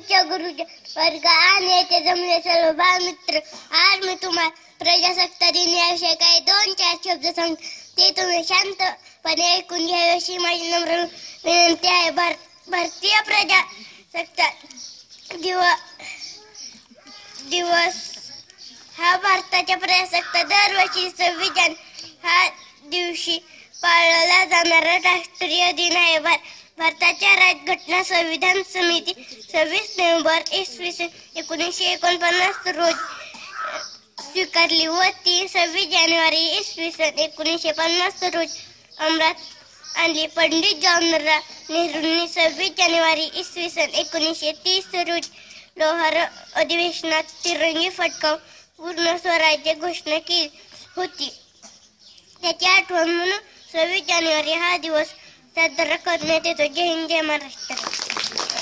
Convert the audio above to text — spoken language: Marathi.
पूज्य गुरुजी वर्ग आणि येथे जमले सर्व बालमित्र आज मी तुम्हाला प्रजासत्ता दिनाविषयी काही दोन चार शब्द सांग. ते तुम्ही शांतपणे ऐकून घ्यावे अशी माझी नम्र विनंती आहे. भार भारतीय प्रजासत्ता दिवस दिवस हा भारताच्या प्रजासत्ता दरवर्षी सव्वीस जान हा दिवशी पाळला जाणारा राष्ट्रीय दिन आहे. भारत भारताच्या राज्यघटना संविधान समिती सव्वीस नोव्हेंबर इसवी सन एकोणीसशे एकोणपन्नास रोज स्वीकारली व ती सव्वीस जानेवारी इसवी सन एकोणीसशे पन्नास रोज अमरात आणली. पंडित जवाहरलाल नेहरूंनी सव्वीस जानेवारी इसवी सन एकोणीसशे तीस रोज लोहार अधिवेशनात तिरंगी फटकावून पूर्ण स्वराज्य घोषणा केली होती. त्याची आठवण म्हणून सव्वीस जानेवारी हा दिवस تدركت نتيجة جهنجة مرشترك